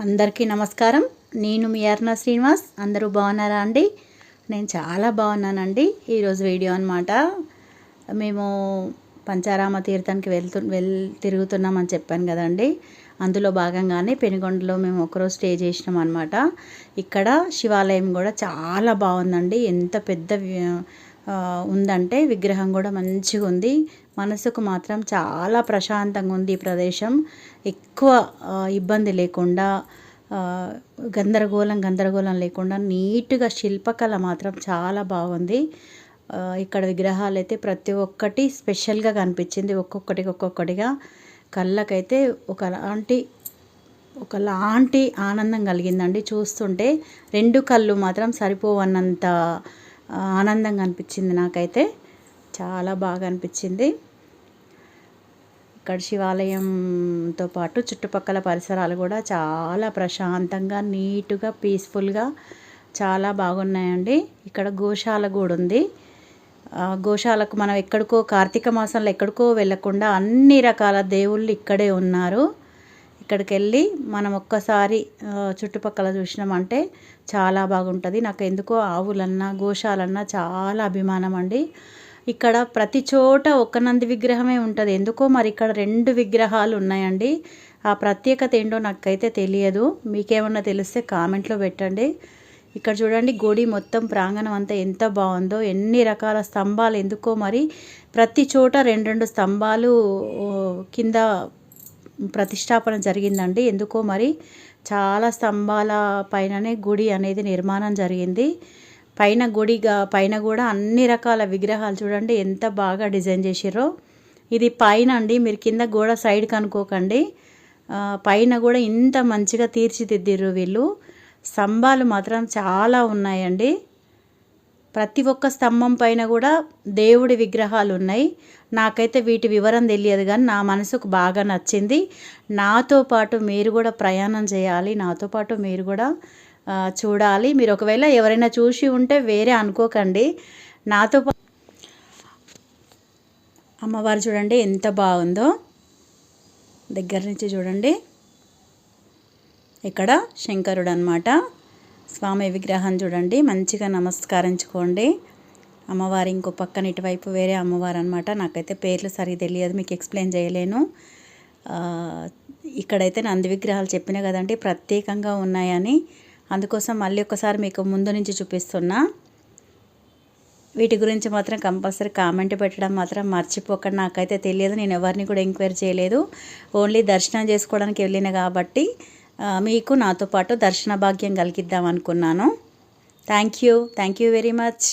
అందరికీ నమస్కారం. నేను మీ అర్ణ శ్రీనివాస్. అందరూ బాగున్నారా అండి? నేను చాలా బాగున్నానండి. ఈరోజు వీడియో అనమాట మేము పంచారామ తీర్థానికి వెళ్తు వెళ్ తిరుగుతున్నామని చెప్పాను కదండి. అందులో భాగంగానే పెనుగొండలో మేము ఒకరోజు స్టే చేసినాం అనమాట ఇక్కడ శివాలయం కూడా చాలా బాగుందండి. ఎంత పెద్ద ఉందంటే విగ్రహం కూడా మంచిగా ఉంది. మనసుకు మాత్రం చాలా ప్రశాంతంగా ఉంది ఈ ప్రదేశం. ఎక్కువ ఇబ్బంది లేకుండా గందరగోళం గందరగోళం లేకుండా నీట్గా శిల్పకళ మాత్రం చాలా బాగుంది. ఇక్కడ విగ్రహాలు అయితే ప్రతి ఒక్కటి స్పెషల్గా కనిపించింది. ఒక్కొక్కటికి ఒక్కొక్కటిగా కళ్ళకైతే ఒకలాంటి ఒకలాంటి ఆనందం కలిగిందండి. చూస్తుంటే రెండు కళ్ళు మాత్రం సరిపోవన్నంత ఆనందంగా అనిపించింది నాకైతే. చాలా బాగా అనిపించింది. ఇక్కడ శివాలయంతో పాటు చుట్టుపక్కల పరిసరాలు కూడా చాలా ప్రశాంతంగా నీట్గా పీస్ఫుల్గా చాలా బాగున్నాయండి. ఇక్కడ గోశాల కూడా ఉంది. గోశాలకు మనం ఎక్కడికో కార్తీక మాసంలో ఎక్కడికో వెళ్ళకుండా అన్ని రకాల దేవుళ్ళు ఇక్కడే ఉన్నారు. ఇక్కడికి వెళ్ళి మనం ఒక్కసారి చుట్టుపక్కల చూసినామంటే చాలా బాగుంటుంది. నాకు ఎందుకో ఆవులన్నా గోశాలన్నా చాలా అభిమానం అండి. ఇక్కడ ప్రతి చోట ఒక నంది విగ్రహమే ఉంటుంది. ఎందుకో మరి ఇక్కడ రెండు విగ్రహాలు ఉన్నాయండి. ఆ ప్రత్యేకత ఏంటో నాకైతే తెలియదు. మీకేమన్నా తెలిస్తే కామెంట్లో పెట్టండి. ఇక్కడ చూడండి గుడి మొత్తం ప్రాంగణం అంతా ఎంత బాగుందో ఎన్ని రకాల స్తంభాలు ఎందుకో మరి ప్రతి చోట రెండు రెండు స్తంభాలు కింద ప్రతిష్టాపన జరిగిందండి. ఎందుకో మరి చాలా స్తంభాల పైననే గుడి అనేది నిర్మాణం జరిగింది. పైన గుడిగా పైన కూడా అన్ని రకాల విగ్రహాలు చూడండి ఎంత బాగా డిజైన్ చేసిర్రో. ఇది పైన అండి మీరు కింద గోడ సైడ్ కనుకోకండి పైన కూడా ఇంత మంచిగా తీర్చిదిద్దిర్రు వీళ్ళు. స్తంభాలు మాత్రం చాలా ఉన్నాయండి. ప్రతి ఒక్క స్తంభం పైన కూడా దేవుడి విగ్రహాలు ఉన్నాయి నాకైతే వీటి వివరం తెలియదు కానీ నా మనసుకు బాగా నచ్చింది. నాతో పాటు మీరు కూడా ప్రయాణం చేయాలి. నాతో పాటు మీరు కూడా చూడాలి. మీరు ఒకవేళ ఎవరైనా చూసి ఉంటే వేరే అనుకోకండి. నాతో పా అమ్మవారు చూడండి ఎంత బాగుందో. దగ్గర నుంచి చూడండి. ఇక్కడ శంకరుడు అనమాట స్వామి విగ్రహం చూడండి మంచిగా నమస్కరించుకోండి. అమ్మవారి ఇంకో పక్కన ఇటువైపు వేరే అమ్మవారు అనమాట నాకైతే పేర్లు సరిగ్గా తెలియదు మీకు ఎక్స్ప్లెయిన్ చేయలేను. ఇక్కడైతే నంది విగ్రహాలు చెప్పిన కదండి ప్రత్యేకంగా ఉన్నాయని. అందుకోసం మళ్ళీ ఒకసారి మీకు ముందు నుంచి చూపిస్తున్నా. వీటి గురించి మాత్రం కంపల్సరీ కామెంట్ పెట్టడం మాత్రం మర్చిపోకండి. నాకైతే తెలియదు నేను ఎవరిని కూడా ఎంక్వైరీ చేయలేదు. ఓన్లీ దర్శనం చేసుకోవడానికి వెళ్ళిన కాబట్టి. మీకు నాతో పాటు దర్శన భాగ్యం కలిగిద్దాం అనుకున్నాను. Thank you thank you very much